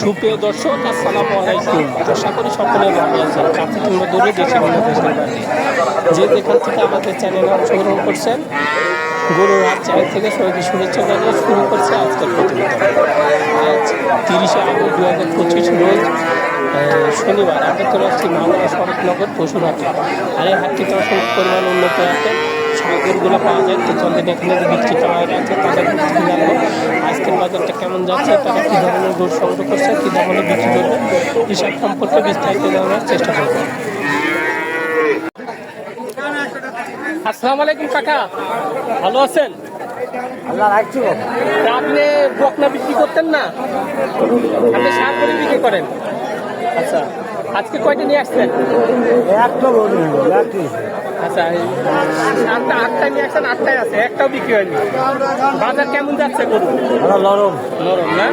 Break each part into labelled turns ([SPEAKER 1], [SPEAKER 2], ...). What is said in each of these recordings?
[SPEAKER 1] সুপ্রিয় দর্শক, আসসালামু আলাইকুম। আশা করি সকলে ভালো আছেন। কাছে কিংবা দূরে দেশে কিংবা দেশের যে যেখান থেকে আমাদের চ্যানেলে অংশগ্রহণ করছেন গরুর হাট চ্যানেল থেকে সবাইকে শুভেচ্ছা জানিয়ে শুরু করছে আজকের প্রতিবেদন। আজ তিরিশে আগস্ট দু হাজার পঁচিশ রোজ শনিবার আমরা চলে আসছি মাওনা শরৎনগর পশুরহাটে আর এই হাটটিতে অসংখ্য পরিমাণ উন্নত আছে। সাগরগুলো পাওয়া যায় তো চলেন এখানে যে বিক্রি করা আছে তাদের জানব আজকের বাজারটা কেমন যাচ্ছে তারা কী ধরনের গরু সংগ্রহ করছে কী ধরনের বিক্রি করবে হিসাব সম্পর্কে বিস্তারিত জানার চেষ্টা করব। আসসালামু আলাইকুম কাকা ভালো আছেন?
[SPEAKER 2] আল্লাহ রাখছো
[SPEAKER 1] আপনি বকনা বিক্রি করতেন না? আপনি সার করে বিক্রি করেন? আচ্ছা। আজকে কয়টা নিয়ে আসছেন?
[SPEAKER 2] একটা বলি
[SPEAKER 1] আচ্ছা আটটা নিয়ে আসছেন আটটায় আছে একটাও বিক্রি হয়নি। বাজার কেমন যাচ্ছে গরু?
[SPEAKER 2] নরম।
[SPEAKER 1] নরম না?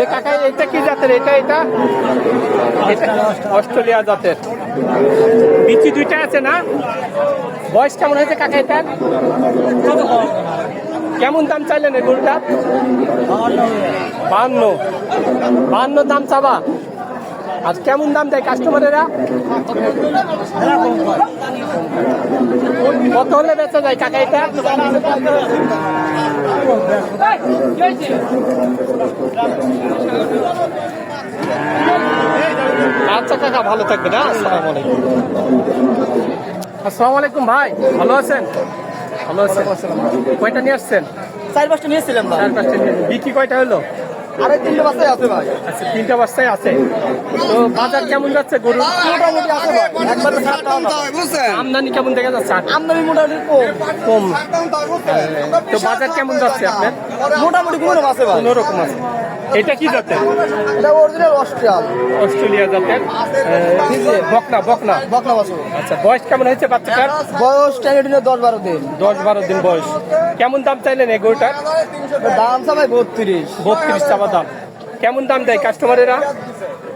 [SPEAKER 1] এ কাকা এটা কি জাতের? এটা অস্ট্রেলিয়া জাতের। বিচি দুইটা আছে না? বয়স কেমন হয়েছে কাকা এটা কেমন দাম চাইলেন এই গরুটা বান্ন বান্ন দাম চাবা। আজ কেমন দাম দেয় কাস্টমারেরা কত হলে বেচা যায় কাকা এটা? আচ্ছা কাকা ভালো থাকবে না আসসালামু আলাইকুম। আসসালামু আলাইকুম ভাই ভালো আছেন? ভালো আছেন। কয়টা নিয়ে আসছেন?
[SPEAKER 2] চার পাঁচটা নিয়েছিলাম
[SPEAKER 1] চার পাঁচটা নিয়ে বিক্রি কয়টা হলো?
[SPEAKER 2] আরে তিনটে বাচ্চাই আছে ভাই।
[SPEAKER 1] আচ্ছা তিনটা বাচ্চাই আছে। তো বাজার কেমন যাচ্ছে গরু?
[SPEAKER 2] মোটামুটি আছে ভাই। একবারে
[SPEAKER 1] আমদানি কেমন দেখা যাচ্ছে?
[SPEAKER 2] আমদানি মোটামুটি কম।
[SPEAKER 1] কম। তো বাজার কেমন যাচ্ছে আপনার?
[SPEAKER 2] মোটামুটি কোনো আছে ভাই।
[SPEAKER 1] কোনো রকম আছে। এটা কি জাতের?
[SPEAKER 2] এটা অরিজিনাল অস্ট্রিয়াল
[SPEAKER 1] অস্ট্রেলিয়া জাতের। বকনা বকনা।
[SPEAKER 2] বকনা বাছুর।
[SPEAKER 1] আচ্ছা বয়স কেমন হয়েছে বাচ্চাটার?
[SPEAKER 2] বয়স ট্যাঙ্গেটিনে দশ বারো দিন।
[SPEAKER 1] দশ বারো দিন বয়স। কেমন দাম চাইলেন এই গরুটার?
[SPEAKER 2] দাম সবাই বত্রিশ।
[SPEAKER 1] বত্রিশ চাপা দাম। কেমন দাম দেয় কাস্টমারেরা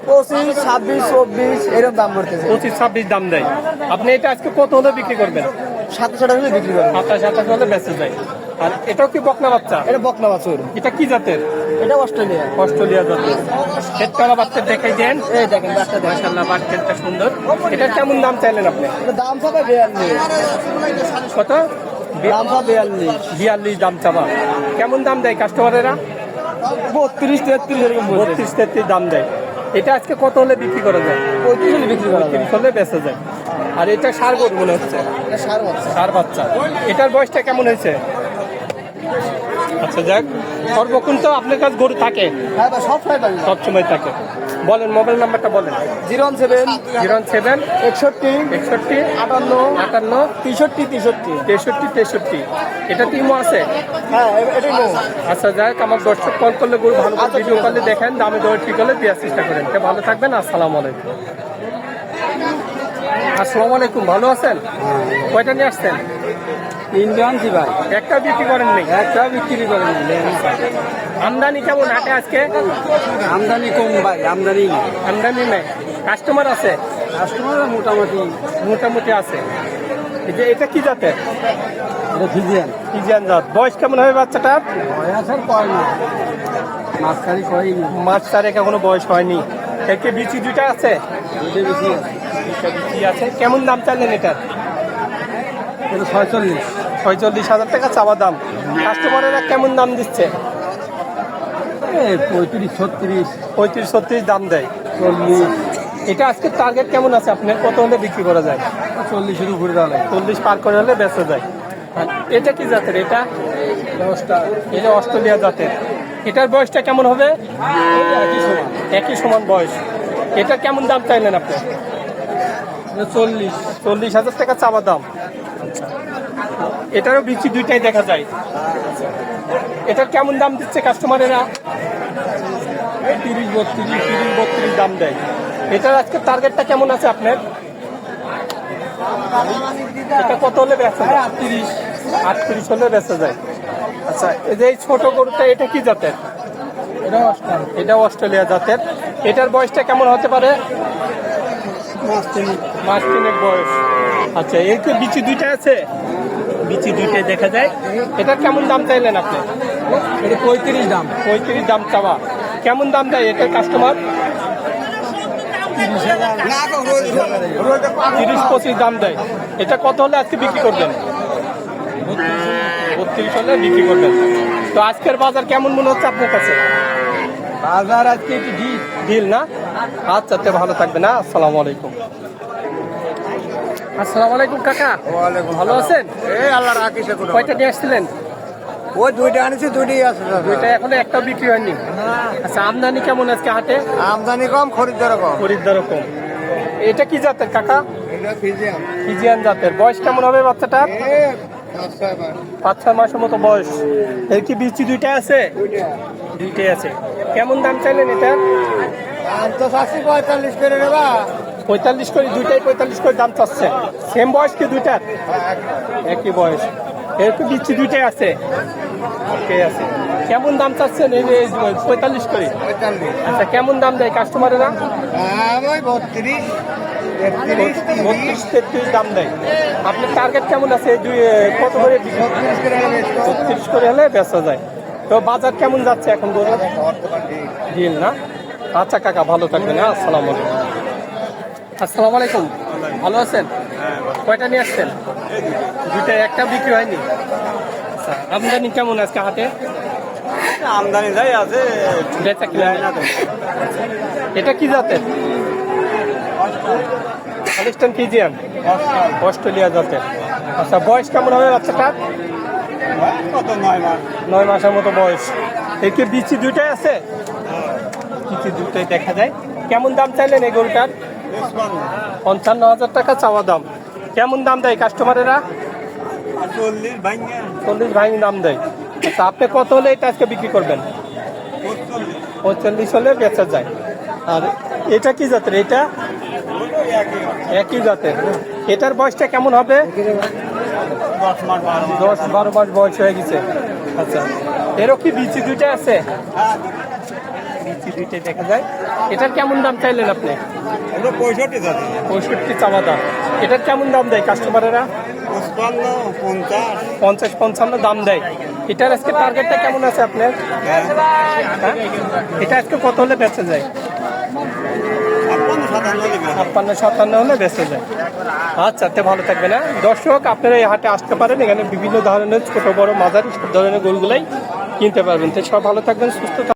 [SPEAKER 2] পঁচিশ ছাব্বিশ চব্বিশ এরকম দাম করতেছে
[SPEAKER 1] পঁচিশ ছাব্বিশ দাম দেয়। আপনি এটা আজকে কত হলে বিক্রি করবেন?
[SPEAKER 2] সাতশো টাকা হলে বিক্রি করে
[SPEAKER 1] সাতাশ সাতাশ হলে বেঁচে যায়। আর এটাও কি বকনা বাচ্চা?
[SPEAKER 2] এটা বকনা বাছুর।
[SPEAKER 1] এটা কি জাতের?
[SPEAKER 2] এটা অস্ট্রেলিয়া।
[SPEAKER 1] অস্ট্রেলিয়া জাতের। হেডকালা বাচ্চা দেখাই দেন।
[SPEAKER 2] এই দেখেন বাচ্চা
[SPEAKER 1] মাসাল্লাহ বাচ্চাটা সুন্দর। এটা কেমন দাম চাইলেন আপনি?
[SPEAKER 2] এটা দাম সবাই বিয়াল্লিশ।
[SPEAKER 1] কত?
[SPEAKER 2] দাম সব বিয়াল্লিশ।
[SPEAKER 1] বিয়াল্লিশ দাম চাবা। কেমন দাম দেয় কাস্টমারেরা?
[SPEAKER 2] বত্রিশ তেত্রিশ এরকম
[SPEAKER 1] বত্রিশ তেত্রিশ দাম দেয়। এটা আজকে কত হলে বিক্রি করা যায়?
[SPEAKER 2] পঁয়ত্রিশ হলে বিক্রি করা যায়।
[SPEAKER 1] তিরিশ হলে বেঁচে যায়। আর এটা সার গরু মনে হচ্ছে?
[SPEAKER 2] সার বাচ্চা।
[SPEAKER 1] সার বাচ্চা। এটার বয়সটা কেমন হয়েছে? আচ্ছা যাক। সর্বক্ষণ তো আপনার কাছে গরু থাকে।
[SPEAKER 2] হ্যাঁ সব সময়
[SPEAKER 1] সবসময় থাকে। বলেন মোবাইল নাম্বারটা বলেন।
[SPEAKER 2] Zero one seven
[SPEAKER 1] zero seven
[SPEAKER 2] একষট্টি
[SPEAKER 1] একষট্টি
[SPEAKER 2] আটান্ন
[SPEAKER 1] আটান্ন
[SPEAKER 2] তেষট্টি তেষট্টি।
[SPEAKER 1] তেষট্টি তেষট্টি। এটা টিমও আছে?
[SPEAKER 2] হ্যাঁ
[SPEAKER 1] আচ্ছা যাক আমার দর্শক কল করলে গরু ভালো ভিডিও করলে দেখেন দামে দর ঠিক হলে দেওয়ার চেষ্টা করেন। ভালো থাকবেন আসসালামু আলাইকুম। আসসালামু আলাইকুম ভালো আছেন? কয়টা নিয়ে আসছেন?
[SPEAKER 2] তিনটে আনছি ভাই।
[SPEAKER 1] একটা বিক্রি করেন নেই?
[SPEAKER 2] একটা বিক্রি করেন
[SPEAKER 1] আমদানি কেমন হাটে আজকে?
[SPEAKER 2] আমদানি কম ভাই আমদানি
[SPEAKER 1] আমদানি নেই। কাস্টমার আছে?
[SPEAKER 2] কাস্টমার মোটামুটি
[SPEAKER 1] মোটামুটি আছে। যে এটা কি জাতের?
[SPEAKER 2] ফিজিয়ান।
[SPEAKER 1] ইজিয়ান জাত। বয়স কেমন হবে বাচ্চাটার?
[SPEAKER 2] বয়স আর কয় না।
[SPEAKER 1] মাস চারেক এখনও বয়স হয়নি। একে বিচি দুইটা আছে। দুইটা বিচি আছে। কেমন দাম চাইলেন এটার?
[SPEAKER 2] এটা ছয়চল্লিশ।
[SPEAKER 1] ছয়চল্লিশ হাজার টাকা চাওয়া দাম। কাস্টমারেরা কেমন দাম দিচ্ছে?
[SPEAKER 2] পঁয়ত্রিশ ছত্রিশ।
[SPEAKER 1] পঁয়ত্রিশ ছত্রিশ দাম দেয়।
[SPEAKER 2] চল্লিশ।
[SPEAKER 1] এটা আজকে টার্গেট কেমন আছে? আপনার কত হলে বিক্রি করা যায়?
[SPEAKER 2] চল্লিশের উপরে লাগে
[SPEAKER 1] চল্লিশ পার করে হলে বেচা যায়। এটা কি জাতের এটা? এটা অস্ট্রেলিয়া জাতের। এটার বয়সটা কেমন হবে?
[SPEAKER 2] একই সমান।
[SPEAKER 1] একই সমান বয়স। এটা কেমন দাম চাইলেন আপনি?
[SPEAKER 2] চল্লিশ।
[SPEAKER 1] চল্লিশ হাজার টাকা চাওয়া দাম। এটারও বিচি দুইটাই দেখা যায়। এটার কেমন দাম দিচ্ছে কাস্টমারেরা? তিরিশ বত্রিশ তিরিশ বত্রিশ দাম দেয়। এটার আজকে টার্গেটটা কেমন আছে আপনার? এটা কত হলে বেচা যায়? আটত্রিশ। আটত্রিশ হলে বেচা যায়। আচ্ছা এই যে এই ছোট গরুটা এটা কি জাতের?
[SPEAKER 2] এটা
[SPEAKER 1] অস্ট্রেলিয়া। জাতের। এটার বয়সটা কেমন হতে পারে? মাস তিনেক। বয়স। আচ্ছা এর তো বিচি দুইটা আছে? বিচি দুইটাই দেখা যায়। এটা কেমন দাম চাইলেন আপনি?
[SPEAKER 2] এটা পঁয়ত্রিশ দাম।
[SPEAKER 1] পঁয়ত্রিশ দাম চাওয়া। কেমন দাম দেয় এটার কাস্টমার তিরিশ পঁচিশ দাম দেয়। এটা কত হলে আজকে বিক্রি করবেন? বত্রিশ হলে বিক্রি করবেন। তো আজকের বাজার কেমন মনে হচ্ছে আপনার কাছে?
[SPEAKER 2] বাজার আজকে একটু ডিপ
[SPEAKER 1] ডিল না? আচ্ছা ভালো থাকবে না আসসালামু আলাইকুম। আসসালামু আলাইকুম কাকা। ভালো আছেন?
[SPEAKER 2] এই আল্লাহ রাখিস
[SPEAKER 1] কয়টা নিয়ে আসছিলেন?
[SPEAKER 2] ওই দুইটা আনিছি দুইটাই আছে
[SPEAKER 1] দুইটা এখনও একটাও বিক্রি হয়নি। আচ্ছা আমদানি কেমন আজকে হাটে?
[SPEAKER 2] আমদানি কম খরিদ্দার কম।
[SPEAKER 1] খরিদ্দার কম। এটা কি জাতের কাকা?
[SPEAKER 2] এটা ফিজিয়াম
[SPEAKER 1] ফিজিয়ান জাতের। বয়স কেমন হবে বাচ্চাটার? পাঁচ ছয় মাসের মতো বয়স। এর কি বিচি দুইটা আছে? দুইটাই আছে। কেমন দাম চাইলেন এটার?
[SPEAKER 2] দাম তো চাচ্ছি পঁয়তাল্লিশ করে নেবা।
[SPEAKER 1] পঁয়তাল্লিশ করে দুইটাই পঁয়তাল্লিশ করে দাম চাচ্ছে। সেম বয়স কি দুইটার? একই বয়স। এর তো বিচি দুইটাই আছে। আছে। কেমন দাম চাচ্ছেন এই যে পঁয়তাল্লিশ করে? আচ্ছা কেমন দাম দেয় কাস্টমারেরা
[SPEAKER 2] দাম বত্রিশ তেত্রিশ
[SPEAKER 1] বত্রিশ তেত্রিশ দাম দেয়। আপনার টার্গেট কেমন আছে? দুই কত করে
[SPEAKER 2] বত্রিশ করে
[SPEAKER 1] হলে বেচা যায়। তো বাজার কেমন যাচ্ছে এখন ডিল না? আচ্ছা কাকা ভালো থাকবেন হ্যাঁ? আসসালামু আলাইকুম। আসসালামু আলাইকুম। ভালো আছেন? কয়টা নিয়ে আসছেন? দুইটা একটা বিক্রি হয়নি? আচ্ছা আমদানি কেমন আজকে হাটে?
[SPEAKER 2] আমদানি যাই আছে।
[SPEAKER 1] বেচা কিনা। এটা কি জাতের? Holstein Friesian? অস্ট্রেলিয়া জাতের। আচ্ছা বয়স কেমন হবে বাচ্চাটার
[SPEAKER 2] কত? নয় মাস।
[SPEAKER 1] নয় মাসের মতো বয়স। একে বিচি দুইটাই আছে? বিচি দুইটাই দেখা যায়। কেমন দাম চাইলেন এই গরুটার? পঞ্চান্ন হাজার টাকা চাওয়া দাম। কেমন দাম দেয় কাস্টমারেরা
[SPEAKER 2] চল্লিশ
[SPEAKER 1] ভাঙি। দাম দেয়। আচ্ছা আপনি কত হলে এটা আজকে বিক্রি করবেন? পঁয়তাল্লিশ। হলে বেচা যায়। আর এটা কি জাতের? এটা একই জাতের। এটার বয়সটা কেমন হবে?
[SPEAKER 2] দশ বারো
[SPEAKER 1] দশ বারো মাস বয়স হয়ে গেছে। আচ্ছা এরও কি বিচি দুইটা আছে? দুইটাই দেখা যায়। এটার কেমন দাম চাইলেন আপনি?
[SPEAKER 2] পঁয়ষট্টি
[SPEAKER 1] পঁয়ষট্টি চাওয়া দাম। এটার কেমন দাম দেয় কাস্টমারেরা
[SPEAKER 2] পঁচপান্ন পঞ্চাশ।
[SPEAKER 1] পঞ্চাশ পঞ্চান্ন দাম দেয়। এটার আজকে টার্গেটটা কেমন আছে আপনার? হ্যাঁ? এটা আজকে কত হলে বেঁচে যায়? ছাপ্পান্ন সাতান্ন হলে বেঁচে যায়। আচ্ছা তে ভালো থাকবে না দর্শক আপনারা এই হাটে আসতে পারেন। এখানে বিভিন্ন ধরনের ছোট বড় মাঝারি সব ধরনের গরুগুলাই কিনতে পারবেন। তো সব ভালো থাকবেন সুস্থ থাকবেন।